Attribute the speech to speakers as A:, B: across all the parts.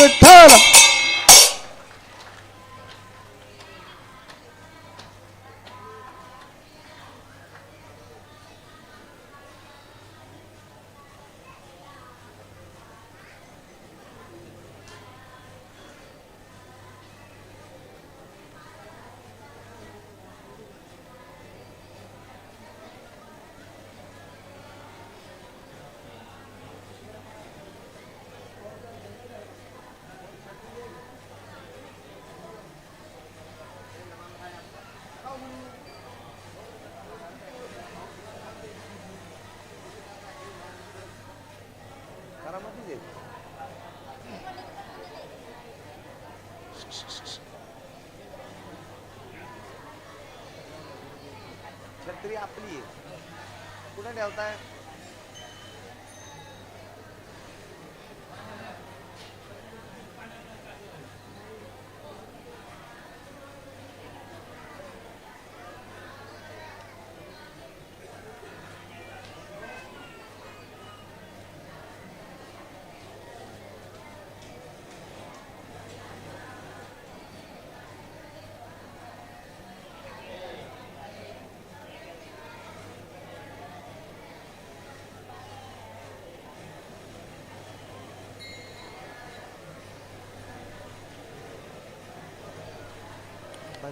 A: ವಿಠಲ विठ्ठल
B: छत्री आपली. आहे कुठे ठेवताय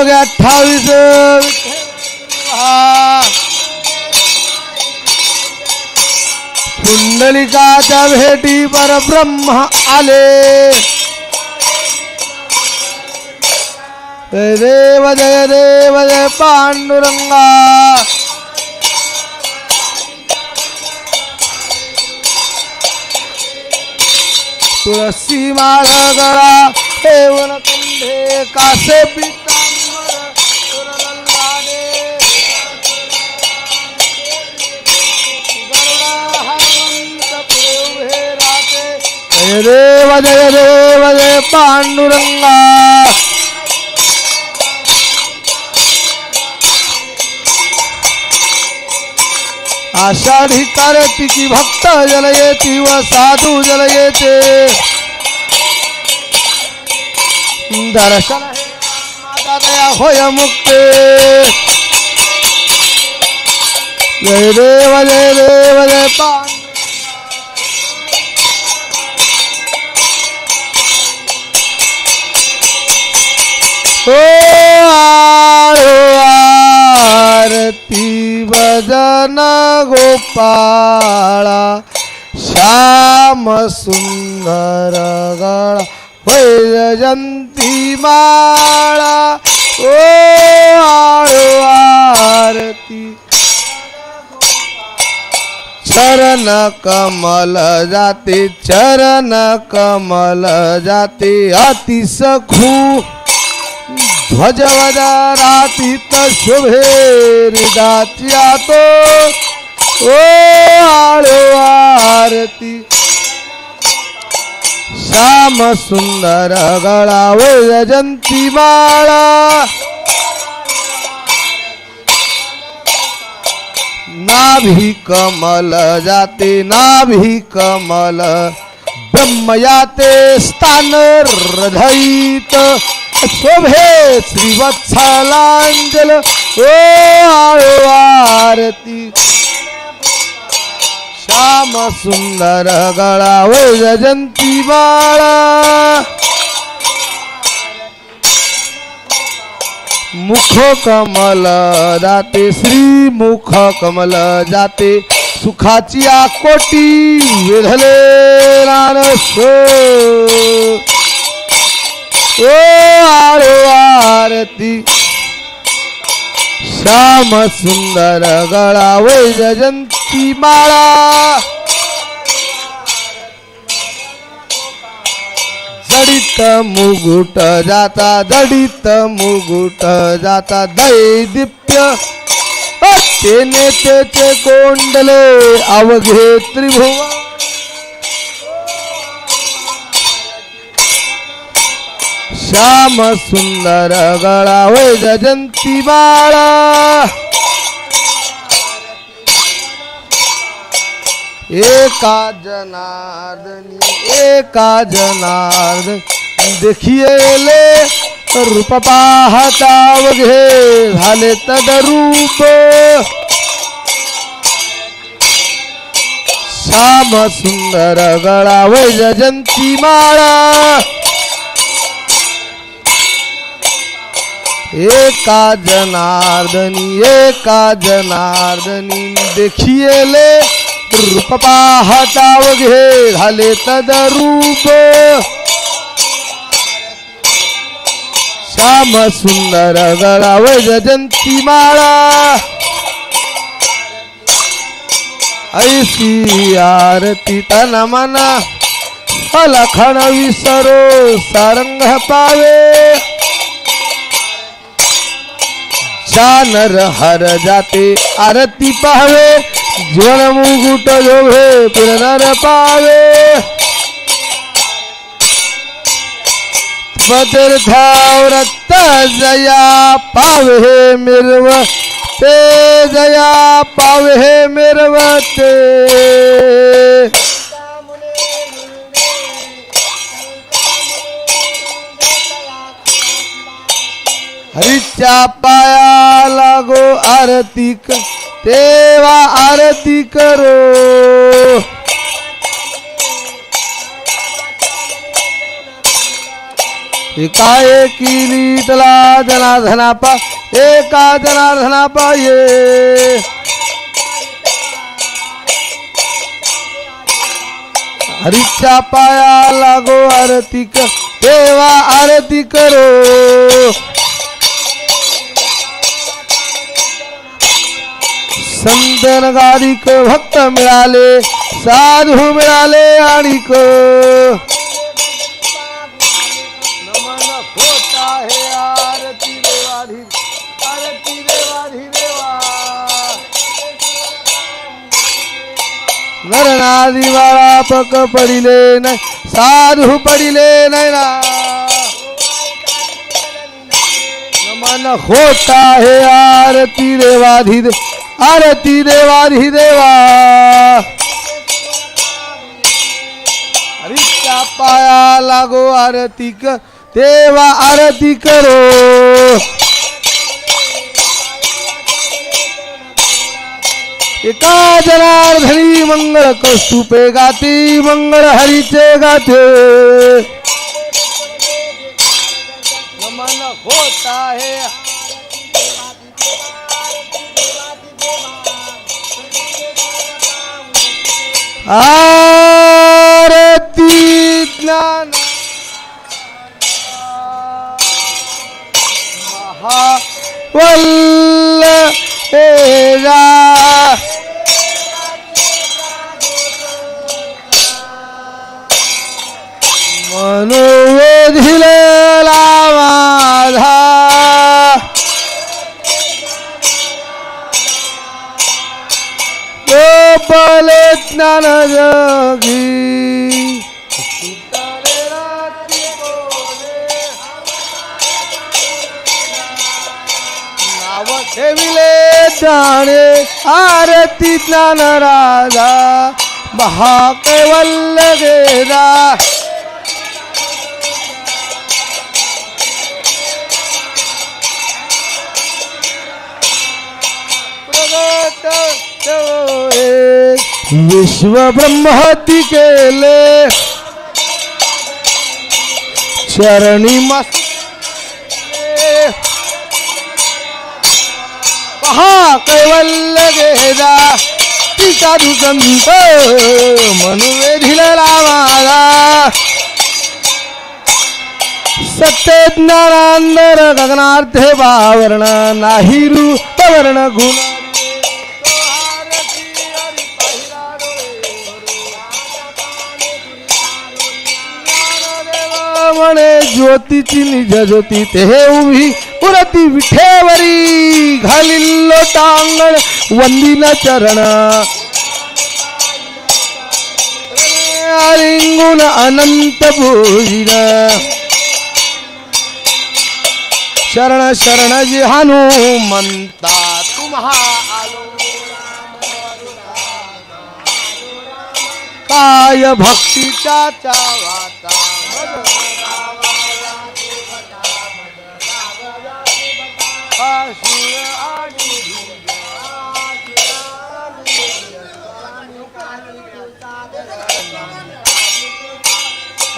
A: हा योग अठ्ठावीस पुंडलिकाच्या भेटी परब्रह्म आले। जय देव जय देव जय पांडुरंगा। तुळसी माळ गळा कुंभे कासे पितांबर देव जय देव जय पांडुरंगा आषाढी कार्तिकी भक्त जल येती व साधू जल येते दर्शन माता होय मुक्ते जय देव जय देव जय पांडुरंगा. हो, ओ आरती भजन गोपाळा श्याम सुंदर गळा वैजयंती माळा. हो, ओ आरती चरण कमल जाते चरण कमल जाते अति सखू ध्वजवद रातीत शुभे तो ओ आळो आरती. श्याम सुंदर गळा वैजयंती माळा. नाभी कमल जाते नाभी कमल ब्रह्मयाते स्थान हृदयीत. शोभे श्रीवत्सलांजल ओ आळो आरती. श्याम सुंदर गळा जयंती बाळा. मुख कमल जाते श्री मुख कमल जाते. सुखाची आकोटी रान रानसो. ओ आळो आरती. श्याम सुंदर गळा वैजयंती माळा. दडित मुगुट जाता दडित मुगुट जाता दैदिप्य तेने नेत्याचे कोंडले अवघे त्रिभुवन. श्याम सुंदर गळा होय जयंती बाळा. एका जनार्दनी एका जनार्द देखिले रूप पाहता वघे झाले तदरूप श्याम सुंदर गळा वैजयंती माळा एका जनार्दनी एका जनार्दनी देखिएले रूप पाहता घे झाले तदरूप. श्याम सुंदर गळा वैजयंती माळा. ऐसी आरती तन मना अलखण विसरो सारंग पावे. शानर हर जाते, आरती पाहावे जीवन मुकुट जोभे पुरनर पावे। पतीर्थावरत जया पावे मिरव, ते जया पावे मिरवते हरीच्या पाया लागो आरती तेव्हा आरती करो. एकाए किली तला पा एका जनार्दना पाये हरीच्या पाया लागो आरती देवा आरती करो. संतन गारिक भक्त मिळाले साधू मिळाले आणिक नमन होत आहे आरती देवाधी आरती देवाधी देवा नरनादी बाळा पक पडिले नाही साधू पडिले नाही ना नमन होत आहे आरती देवाधी दे आरती देवाधी देवा। हरीच्या पाया लागो आरती क तेवा आरती करो। एका जनार्दनी मंगळ कौस्तुपे गाती मंगळ हरीचे गाते। होत आहे आरती ज्ञान. महावल्ल ज्ञान जगी। ठेविले जाणे आरती ज्ञान राधा महा कैवल्य गेला प्रगट विश्व ब्रह्मती केले चरणी मस्त पहा कैवल्य गेला टीका दुसंत मनुवेधिला लावाला सत्य ज्ञानांतर गगनार्थे बावर्ण नाही रूपवर्ण गुण. म्हणे ज्योतीची निज ज्योती ते उभी पुरती विठेवरी घालील टांगण वंदिन चरण. लिंगून अनंत भोजिन शरण शरण जी हनुमंता तुम्हा काय भक्तीच्या चावाता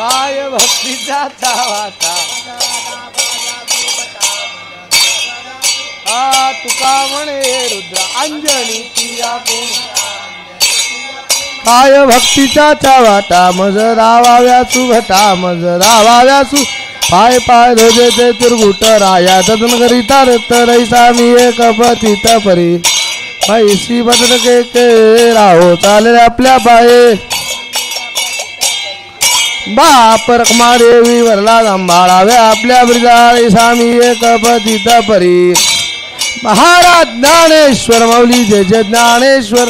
A: काय भक्तीचा चावाता हा तुका म्हणे रुद्र अंजनी तिया काय भक्तीचा चावाटा मज रावाव्या सुभटा मज रावाव्या सु पाय पाय रोजे ते तुरगुट राया. तदन करिता रैसा मी एक पतित परी. पैसी बदल के के राहो चालेल आपल्या पाये. बाप रखमा देवी वरला सांभाळावे आपल्या ब्रिजाळी सामी एक पतित परी महाराज ज्ञानेश्वर मौली जय जय ज्ञानेश्वर.